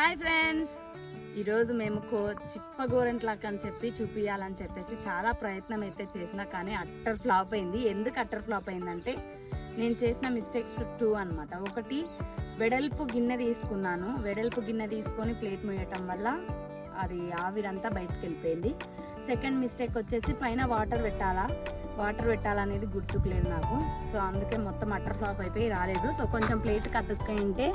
Hi friends. ఈరోజు మేము కో చిప్పగోరెంట్లాక్ అని చెప్పి చూపించాలని చెప్పేసి చాలా ప్రయత్నం అయితే చేసినా కానీ అట్టర్ ఫ్లాప్ అయింది. ఎందుకు అట్టర్ ఫ్లాప్ అయిందంటే నేను చేసిన మిస్టేక్స్ టూ అనమాట ఒకటి వెడల్పు గిన్నె తీసుకున్నాను. వెడల్పు గిన్నె తీసుకొని ప్లేట్ ముయ్యటం వల్ల అది ఆవిరంతా బయటకు వెళ్ళిపోయింది సెకండ్ మిస్టేక్ వచ్చేసి పైన వాటర్ పెట్టాలా? వాటర్ పెట్టాలనేది గుర్తుకు లేదు నాకు. సో అందుకే మొత్తం అట్టర్ ఫ్లాప్ అయిపోయి రాలేదు. సో కొంచెం ప్లేట్ కతుక్కుంటే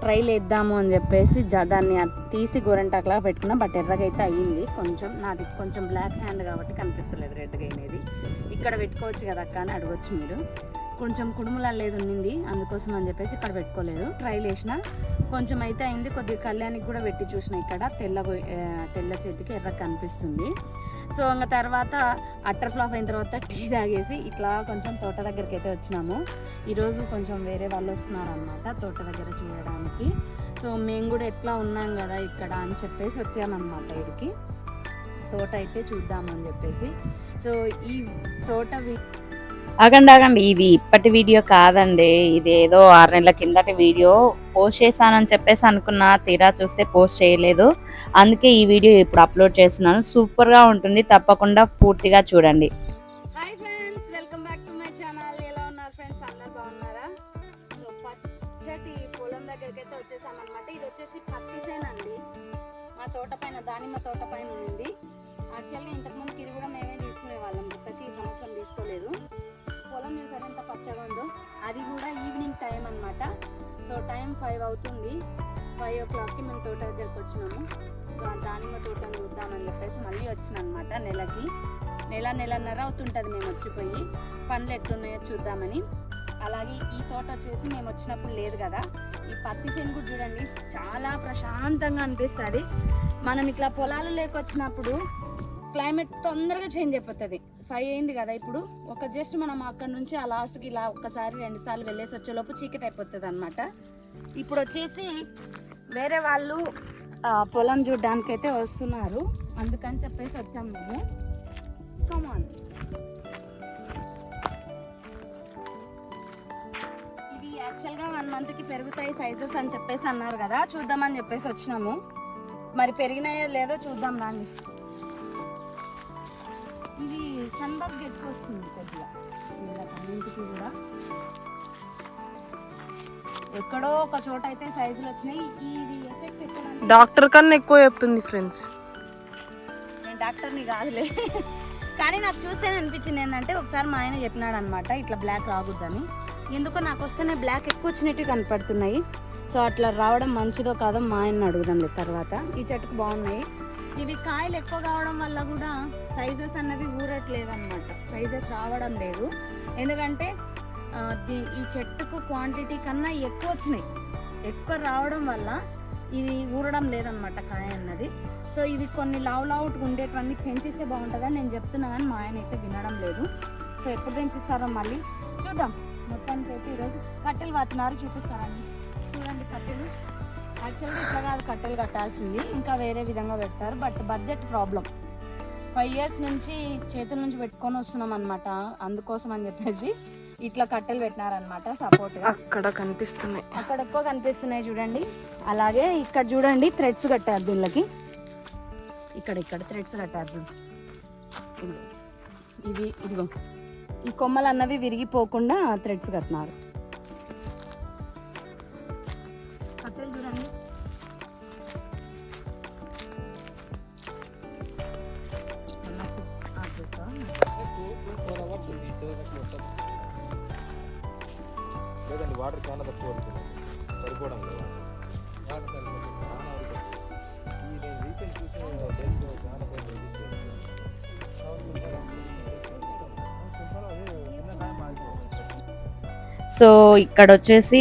ట్రైల్ వేద్దాము అని చెప్పేసి జ- దాన్ని తీసి గోరంటాకులా పెట్టుకున్నా బట్ ఎర్రగైతే అయింది అయ్యింది. కొంచెం నాది కొంచెం బ్లాక్ హ్యాండ్ కాబట్టి కనిపిస్తలేదు రెడ్గా అయినది ఇక్కడ పెట్టుకోవచ్చు కదా అక్క అని అడగచ్చు మీరు. కొంచెం కుడుములా లేదు ఉన్నింది అందుకోసం అని చెప్పేసి ఇక్కడ పెట్టుకోలేదు. ట్రైల్ వేసిన కొంచెం అయితే అయింది. కొద్దిగా కళ్యాణికి కూడా పెట్టి చూసిన ఇక్కడ తెల్ల తెల్ల చేతికి ఎర్ర కనిపిస్తుంది. సో ఇంకా తర్వాత అట్టర్ ఫ్లాప్ అయిన తర్వాత టీ తాగేసి ఇట్లా కొంచెం తోట దగ్గరికి అయితే వచ్చినాము. ఈరోజు కొంచెం వేరే వాళ్ళు వస్తున్నారు అనమాట తోట దగ్గర చూడడానికి సో మేము కూడా ఎట్లా ఉన్నాం కదా ఇక్కడ అని చెప్పేసి వచ్చామన్నమాట ఇక్కడికి. తోట అయితే చూద్దామని చెప్పేసి. సో ఈ తోట ఆగండి ఆగండి. ఇది ఇప్పటి వీడియో కాదండి. ఇది ఏదో ఆరు నెలల కిందటి వీడియో. పోస్ట్ చేశానని చెప్పేసి అనుకున్నా తీరా చూస్తే పోస్ట్ చేయలేదు. అందుకే ఈ వీడియో ఇప్పుడు అప్లోడ్ చేస్తున్నాను. సూపర్గా ఉంటుంది. తప్పకుండా పూర్తిగా చూడండి. Hi friends welcome back to my channel. ఎలా ఉన్నారు ఫ్రెండ్స్? అందరు బాగున్నారా? సో పచ్చటి పొలం దగ్గరికి అయితే వచ్చేసామన్నమాట. ఇది వచ్చేసి మా తోట పైన దానిమ్మ తోట పైన ఉంది. యాక్చువల్గా ఇంతకుముందుకి ఇది కూడా మేమే తీసుకునే వాళ్ళం. ప్రతి సంవత్సరం తీసుకోలేదు. పొలం చూసారు ఎంత పచ్చగా ఉందో? అది కూడా ఈవినింగ్ టైం అన్నమాట. సో టైం ఫైవ్ అవుతుంది. ఫైవ్ ఓ క్లాక్కి మేము తోట దగ్గరికి వచ్చినాము దానిమ్మ తోటను చూద్దామని చెప్పేసి మళ్ళీ వచ్చిన అనమాట నెలకి. నెల నెలన్నర అవుతుంటుంది మేము వచ్చిపోయి. పండ్లు ఎట్లున్నాయో చూద్దామని. అలాగే ఈ తోట వచ్చేసి మేము వచ్చినప్పుడు లేదు కదా. ఈ పత్తి శనుగు చూడండి చాలా ప్రశాంతంగా అనిపిస్తుంది. మనం ఇట్లా పొలాలు లేకొచ్చినప్పుడు క్లైమేట్ తొందరగా చేంజ్ అయిపోతుంది. ఫైవ్ అయింది కదా ఇప్పుడు. ఒక జస్ట్ మనం అక్కడ నుంచి ఆ లాస్ట్కి ఇలా ఒక్కసారి రెండుసార్లు వెళ్ళేసి వచ్చేలోపు చీకటి అయిపోతుంది అనమాట ఇప్పుడు వచ్చేసి వేరే వాళ్ళు పొలం చూడడానికి అయితే వస్తున్నారు. అందుకని చెప్పేసి వచ్చాం మేము. కమాన్ ఇవి యాక్చువల్గా వన్ మంత్కి పెరుగుతాయి సైజెస్ అని చెప్పేసి అన్నారు కదా. చూద్దామని చెప్పేసి వచ్చినాము. మరి పెరిగినాయో లేదో చూద్దాం రాండి. ఎక్కువ వస్తుంది కొద్దిగా. వీళ్ళకన్నింటికి కూడా. ఎక్కడో ఒక చోట అయితే సైజులు వచ్చినాయి. ఇది ఎఫెక్ట్ ఎక్కడ అంటే- డాక్టర్ కన్నా ఎక్కువ చెప్తుంది ఫ్రెండ్స్. నేను డాక్టర్ని కాదులే. కానీ నాకు చూస్తే అనిపించింది ఏంటంటే ఒకసారి మా ఆయన చెప్పినాడు అనమాట ఇట్లా బ్లాక్ రాకూడదని. ఎందుకో నాకు వస్తేనే బ్లాక్ ఎక్కువ వచ్చినట్టు కనపడుతున్నాయి. సో అట్లా రావడం మంచిదో కాదో మా ఆయన అడుగుదాంలే తర్వాత. ఈ చెట్టుకు బాగున్నాయి. ఇవి కాయలు ఎక్కువ కావడం వల్ల కూడా సైజెస్ అన్నవి ఊరట్లేదు అనమాట సైజెస్ రావడం లేదు. ఎందుకంటే ఈ చెట్టుకు క్వాంటిటీ కన్నా ఎక్కువ వచ్చినాయి. ఎక్కువ రావడం వల్ల ఇది ఊరడం లేదనమాట కాయ అన్నది. సో ఇవి కొన్ని లావు లావుట్ ఉండేటివన్నీ తెంచేస్తే బాగుంటుందని నేను చెప్తున్నా కానీ మా ఆయన అయితే వినడం లేదు. సో ఎప్పుడు తెంచిస్తారో మళ్ళీ చూద్దాం. మొత్తానికి అయితే ఈరోజు కట్టెలు వాతున్నారు చూపిస్తారని చూడండి కట్టెలు. యాక్చువల్గా ఇట్లా కాదు కట్టెలు కట్టాల్సింది. ఇంకా వేరే విధంగా పెడతారు. But budget problem five years నుంచి చేతుల నుంచి పెట్టుకొని వస్తున్నాం అనమాట అందుకోసం అని చెప్పేసి ఇట్లా కట్టెలు పెట్టినారనమాట సపోర్ట్గా అక్కడ కనిపిస్తున్నాయి. అక్కడ ఎక్కువ కనిపిస్తున్నాయి చూడండి. అలాగే ఇక్కడ చూడండి థ్రెడ్స్ కట్టారు దీనికి ఇక్కడ ఇక్కడ థ్రెడ్స్ కట్టారు ఇవి ఇదిగో. ఈ కొమ్మలు అన్నవి విరిగిపోకుండా థ్రెడ్స్ కట్టినారు. వాటర్ చాలా తక్కువ పడుతుంది సరిపోవడం లేదు. వాటర్ సరిపోతుంది ఈ నేను రీసెంట్ చూసిన డేస్లో చాలా పేరు సో ఇక్కడ వచ్చేసి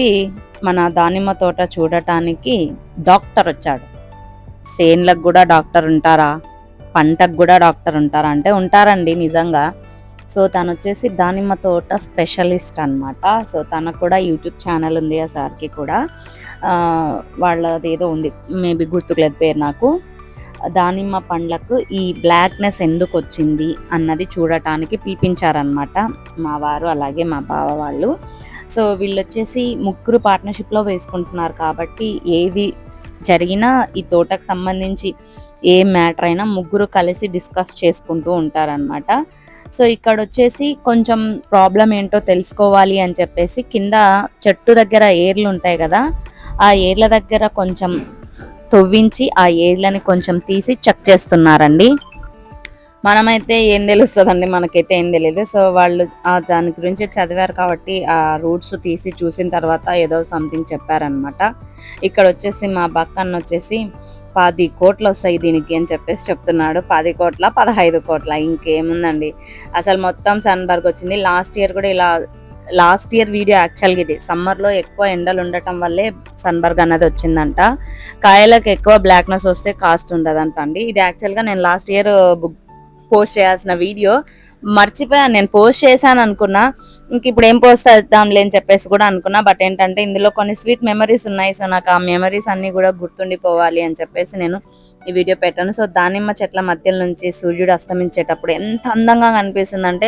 మన దానిమ్మ తోట చూడటానికి డాక్టర్ వచ్చాడు. సేన్లకు కూడా డాక్టర్ ఉంటారా? పంటకు కూడా డాక్టర్ ఉంటారా? అంటే ఉంటారండి నిజంగా. సో తను వచ్చేసి దానిమ్మ తోట స్పెషలిస్ట్ అన్నమాట. సో తనకు కూడా యూట్యూబ్ ఛానల్ ఉంది ఆ సార్కి కూడా. వాళ్ళది ఏదో ఉంది. మేబీ గుర్తుకులేదు పేరు నాకు. దానిమ్మ పండ్లకు ఈ బ్లాక్నెస్ ఎందుకు వచ్చింది అన్నది చూడటానికి పిలిపించారనమాట మా వారు అలాగే మా బావ వాళ్ళు. సో వీళ్ళు వచ్చేసి ముగ్గురు పార్ట్నర్షిప్లో వేసుకుంటున్నారు కాబట్టి ఏది జరిగినా ఈ తోటకు సంబంధించి ఏ మ్యాటర్ అయినా ముగ్గురు కలిసి డిస్కస్ చేసుకుంటూ ఉంటారనమాట సో ఇక్కడ వచ్చేసి కొంచెం ప్రాబ్లం ఏంటో తెలుసుకోవాలి అని చెప్పేసి కింద చెట్టు దగ్గర ఏర్లు ఉంటాయి కదా ఆ ఏర్ల దగ్గర కొంచెం తొవ్వించి ఆ ఏర్లని కొంచెం తీసి చెక్ చేస్తున్నారండి. మనమైతే ఏం తెలుస్తుందండి మనకైతే ఏం తెలియదు సో వాళ్ళు దాని గురించి చదివారు కాబట్టి ఆ రూట్స్ తీసి చూసిన తర్వాత ఏదో సంథింగ్ చెప్పారనమాట ఇక్కడ వచ్చేసి మా బక్కన్న వచ్చేసి పది కోట్లు వస్తాయి దీనికి అని చెప్పేసి చెప్తున్నాడు. పది కోట్ల పదహైదు కోట్ల ఇంకేముందండి. అసలు మొత్తం సన్బర్గ్ వచ్చింది. లాస్ట్ ఇయర్ కూడా ఇలా లాస్ట్ ఇయర్ వీడియో యాక్చువల్గా ఇది. సమ్మర్లో ఎక్కువ ఎండలు ఉండటం వల్లే సన్బర్గ్ అన్నది వచ్చిందంట. కాయలకు ఎక్కువ బ్లాక్నెస్ వస్తే కాస్ట్ ఉండదంట అండి. ఇది యాక్చువల్గా నేను లాస్ట్ ఇయర్ బుక్ పోస్ట్ చేయాల్సిన వీడియో. మర్చిపోయాను నేను పోస్ట్ చేశాను అనుకున్నా. ఇంక ఇప్పుడు ఏం పోస్ట్ చేద్దాంలే అని చెప్పేసి కూడా అనుకున్నా. బట్ ఏంటంటే ఇందులో కొన్ని స్వీట్ మెమరీస్ ఉన్నాయి. సో నాకు ఆ మెమరీస్ అన్ని కూడా గుర్తుండిపోవాలి అని చెప్పేసి నేను ఈ వీడియో పెట్టాను. సో దానిమ్మ చెట్ల మధ్యలో నుంచి సూర్యుడు అస్తమించేటప్పుడు ఎంత అందంగా కనిపిస్తుందంటే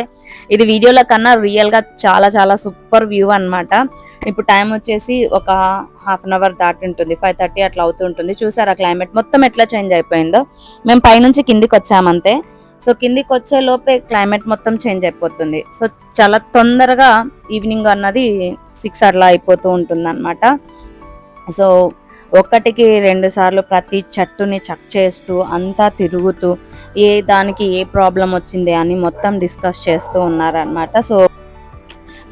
ఇది వీడియోల కన్నా రియల్గా చాలా చాలా సూపర్ వ్యూ అనమాట ఇప్పుడు టైం వచ్చేసి ఒక హాఫ్ అన్ అవర్ దాటి ఉంటుంది. ఫైవ్ థర్టీ అట్లా అవుతుంటుంది చూసారా క్లైమేట్? మొత్తం ఎట్లా చేంజ్ అయిపోయిందో? మేము పైనుంచి కిందికి వచ్చామంతే. సో కిందికి వచ్చే లోపే క్లైమేట్ మొత్తం చేంజ్ అయిపోతుంది. సో చాలా తొందరగా ఈవినింగ్ అన్నది సిక్స్ అట్లా అయిపోతూ ఉంటుంది అనమాట సో ఒక్కటికి రెండు సార్లు ప్రతి చెట్టుని చెక్ చేస్తూ అంతా తిరుగుతూ ఏ దానికి ఏ ప్రాబ్లం వచ్చింది అని మొత్తం డిస్కస్ చేస్తూ ఉన్నారనమాట సో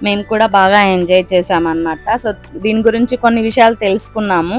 మేము కూడా బాగా ఎంజాయ్ చేసామన్నమాట సో దీని గురించి కొన్ని విషయాలు తెలుసుకున్నాము.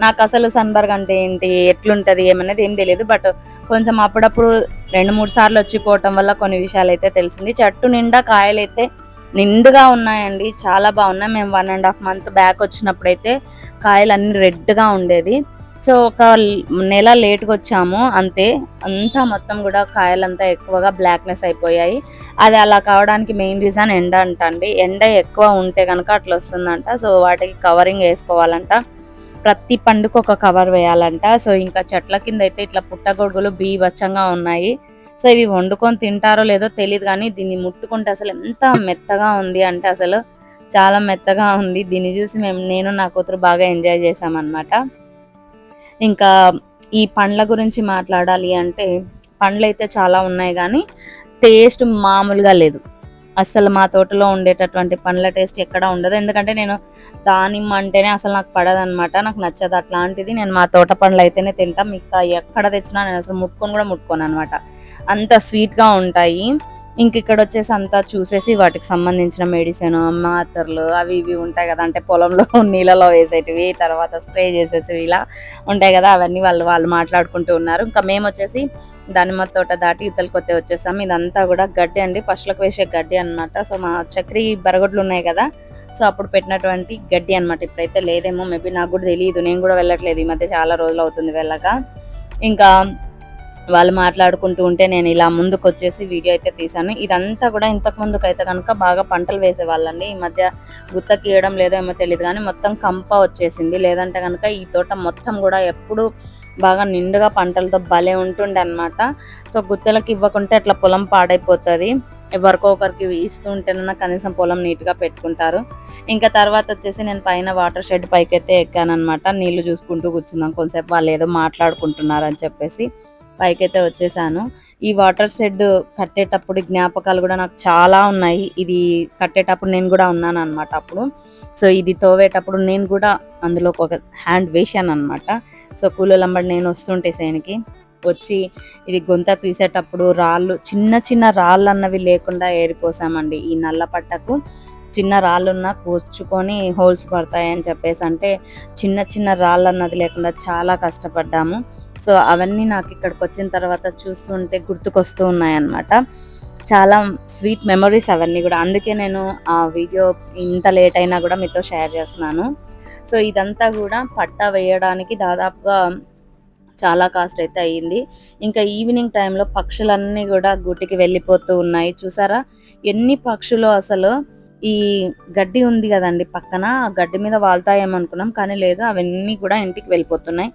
నాకు అసలు సన్బర్గ్ అంటే ఏంటి ఎట్లుంటుంది ఏమనేది ఏం తెలియదు బట్ కొంచెం అప్పుడప్పుడు రెండు మూడు సార్లు వచ్చిపోవటం వల్ల కొన్ని విషయాలు అయితే తెలిసింది. చెట్టు నిండా కాయలు అయితే నిండుగా ఉన్నాయండి. చాలా బాగున్నాయి. మేము one and half month back వచ్చినప్పుడు అయితే కాయలు అన్ని రెడ్గా ఉండేది. సో ఒక నెల లేట్గా వచ్చాము. అంతే. అంతా మొత్తం కూడా కాయలంతా ఎక్కువగా బ్లాక్నెస్ అయిపోయాయి. అది అలా కావడానికి మెయిన్ రీజన్ ఎండ అంటండి. ఎండ ఎక్కువ ఉంటే కనుక అట్లా వస్తుందంట. సో వాటికి కవరింగ్ వేసుకోవాలంట. ప్రతి పండుకు ఒక కవర్ వేయాలంట. సో ఇంకా చెట్ల కింద అయితే ఇట్లా పుట్టగొడుగులు బీభచ్చంగా ఉన్నాయి. సో ఇవి వండుకొని తింటారో లేదో తెలియదు కానీ దీన్ని ముట్టుకుంటే అసలు ఎంత మెత్తగా ఉంది అంటే అసలు చాలా మెత్తగా ఉంది. దీన్ని చూసి మేము నేను నా కూతురు బాగా ఎంజాయ్ చేసామన్నమాట ఇంకా ఈ పండ్ల గురించి మాట్లాడాలి అంటే పండ్లు అయితే చాలా ఉన్నాయి కానీ టేస్ట్ మామూలుగా లేదు. అసలు మా తోటలో ఉండేటటువంటి పండ్ల టేస్ట్ ఎక్కడ ఉండదు. ఎందుకంటే నేను దానిమ్మ అంటేనే అసలు నాకు పడదనమాట. నాకు నచ్చదు అట్లాంటిది. నేను మా తోట పండ్లు అయితేనే తింటా. మిగతా ఎక్కడ తెచ్చినా నేను అసలు ముట్టుకొని కూడా ముట్టుకోను అనమాట అంత స్వీట్గా ఉంటాయి. ఇంక ఇక్కడ వచ్చేసి అంతా చూసేసి వాటికి సంబంధించిన మెడిసిన్ మాత్రలు అవి ఇవి ఉంటాయి కదా. అంటే పొలంలో నీళ్ళలో వేసేటివి తర్వాత స్ప్రే చేసేసి ఇలా ఉంటాయి కదా. అవన్నీ వాళ్ళు వాళ్ళు మాట్లాడుకుంటూ ఉన్నారు. ఇంకా మేము వచ్చేసి దానిమ్మ తోట దాటి ఇతలు కొత్త వచ్చేసాం. ఇదంతా కూడా గడ్డి అండి. పశువులకు వేసే గడ్డి అన్నమాట. సో మా చక్రి బరగడ్లు ఉన్నాయి కదా. సో అప్పుడు పెట్టినటువంటి గడ్డి అన్నమాట. ఇప్పుడైతే లేదేమో మేబీ నాకు కూడా తెలియదు నేను కూడా వెళ్ళట్లేదు. ఈ మధ్య చాలా రోజులు అవుతుంది వెళ్ళక. ఇంకా వాళ్ళు మాట్లాడుకుంటూ ఉంటే నేను ఇలా ముందుకు వచ్చేసి వీడియో అయితే తీసాను ఇదంతా కూడా ఇంతకు ముందుకు అయితే కనుక బాగా పంటలు వేసేవాళ్ళండి. ఈ మధ్య గుత్తకి ఇవ్వడం లేదో ఏమో తెలియదు కానీ మొత్తం కంప వచ్చేసింది. లేదంటే కనుక ఈ తోట మొత్తం కూడా ఎప్పుడు బాగా నిండుగా పంటలతో భలే ఉంటుండే అనమాట సో గుత్తలకు ఇవ్వకుంటే అట్లా పొలం పాడైపోతుంది. ఎవరికో ఒకరికి ఇస్తూ ఉంటేనన్నా కనీసం పొలం నీట్గా పెట్టుకుంటారు. ఇంకా తర్వాత వచ్చేసి నేను పైన వాటర్ షెడ్ పైకి అయితే ఎక్కాను అనమాట నీళ్ళు చూసుకుంటూ కూర్చున్నాం. కొంతసేపు వాళ్ళు ఏదో మాట్లాడుకుంటున్నారని చెప్పేసి. పైకైతే వచ్చేసాను. ఈ వాటర్ షెడ్ కట్టేటప్పుడు జ్ఞాపకాలు కూడా నాకు చాలా ఉన్నాయి. ఇది కట్టేటప్పుడు నేను కూడా ఉన్నాను అనమాట అప్పుడు. సో ఇది తోవేటప్పుడు నేను కూడా అందులో ఒక హ్యాండ్ వేసాను అనమాట సో కూలలంబడి నేను వస్తుంటే సేనికి వచ్చి ఇది గొంత తీసేటప్పుడు రాళ్ళు చిన్న చిన్న రాళ్ళు అన్నవి లేకుండా ఏరిపోసామండి ఈ నల్ల పట్టకు. చిన్న రాళ్ళున్నా కూర్చుకొని హోల్స్ పడతాయని చెప్పేసి అంటే చిన్న చిన్న రాళ్ళు అన్నది లేకుండా చాలా కష్టపడ్డాము. సో అవన్నీ నాకు ఇక్కడికి వచ్చిన తర్వాత చూస్తుంటే గుర్తుకొస్తూ ఉన్నాయన్నమాట. చాలా స్వీట్ మెమరీస్ అవన్నీ కూడా. అందుకే నేను ఆ వీడియో ఇంత లేట్ అయినా కూడా మీతో షేర్ చేస్తున్నాను. సో ఇదంతా కూడా పట్టా వేయడానికి దాదాపుగా చాలా కాస్ట్ అయితే అయ్యింది. ఇంకా ఈవినింగ్ టైంలో పక్షులన్నీ కూడా గుటికి వెళ్ళిపోతూ ఉన్నాయి. చూసారా? ఎన్ని పక్షులు అసలు ఈ గడ్డి ఉంది కదండి పక్కన ఆ గడ్డి మీద వాళ్తాయేమనుకున్నాం కానీ లేదు అవన్నీ కూడా ఇంటికి వెళ్ళిపోతున్నాయి.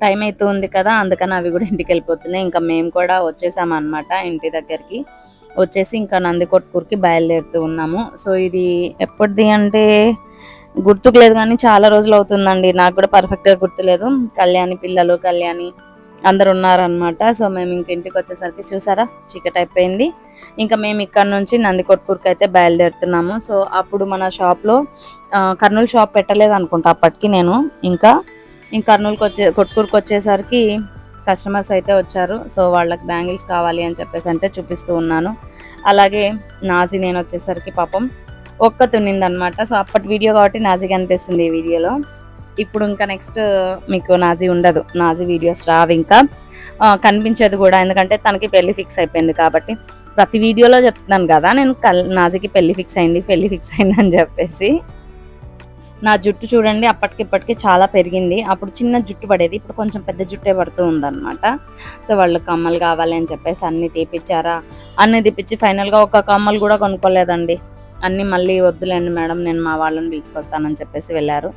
టైం అయితే ఉంది కదా అందుకని అవి కూడా ఇంటికి వెళ్ళిపోతున్నాయి. ఇంకా మేము కూడా వచ్చేసాం అనమాట ఇంటి దగ్గరికి. వచ్చేసి ఇంకా నందికొట్కూరుకి బయలుదేరుతూ ఉన్నాము. సో ఇది ఎప్పటిది అంటే గుర్తుకు లేదు కానీ చాలా రోజులు అవుతుందండి. నాకు కూడా పర్ఫెక్ట్గా గుర్తులేదు. కళ్యాణి పిల్లలు కళ్యాణి అందరు ఉన్నారనమాట సో మేము ఇంక ఇంటికి వచ్చేసరికి చూసారా? చీకటి అయిపోయింది. ఇంకా మేము ఇక్కడ నుంచి నందికొట్కూరుకి అయితే బయలుదేరుతున్నాము. సో అప్పుడు మన షాప్లో కర్నూలు షాప్ పెట్టలేదు అనుకుంటా అప్పటికి నేను. ఇంకా ఇంకా కర్నూలుకి వచ్చే కొట్కూరుకి వచ్చేసరికి కస్టమర్స్ అయితే వచ్చారు. సో వాళ్ళకి బ్యాంగిల్స్ కావాలి అని చెప్పేసి అంటే చూపిస్తూ ఉన్నాను. అలాగే నాజీ నేను వచ్చేసరికి పాపం ఒక్క తున్నిందనమాట సో అప్పటి వీడియో కాబట్టి నాజీ కనిపిస్తుంది ఈ వీడియోలో. ఇప్పుడు ఇంకా నెక్స్ట్ uh, మీకు నాజీ ఉండదు. నాజీ వీడియోస్ రావు ఇంకా. కనిపించేది కూడా. ఎందుకంటే తనకి పెళ్ళి ఫిక్స్ అయిపోయింది కాబట్టి. ప్రతి వీడియోలో చెప్తున్నాను కదా నేను కల్ నాజీకి పెళ్ళి ఫిక్స్ అయింది పెళ్ళి ఫిక్స్ అయింది అని చెప్పేసి. నా జుట్టు చూడండి అప్పటికి ఇప్పటికి చాలా పెరిగింది. అప్పుడు చిన్న జుట్టు పడేది ఇప్పుడు కొంచెం పెద్ద జుట్టే పడుతూ ఉందన్నమాట. సో వాళ్ళు కమ్మలు కావాలి అని చెప్పేసి అన్ని తీపిచ్చారా? అన్నీ తీపిచ్చి ఫైనల్గా ఒక కమ్మలు కూడా కొనుక్కోలేదండి. అన్ని మళ్ళీ వద్దులేండి మేడం నేను మా వాళ్ళని పిలుచుకొస్తానని చెప్పేసి వెళ్ళారు.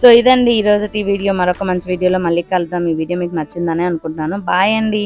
సో ఇదండి ఈరోజు వీడియో. మరొక మంచి వీడియోలో మళ్ళీ కలుద్దాం. ఈ వీడియో మీకు నచ్చిందని అనుకుంటున్నాను. బాయ్ అండి.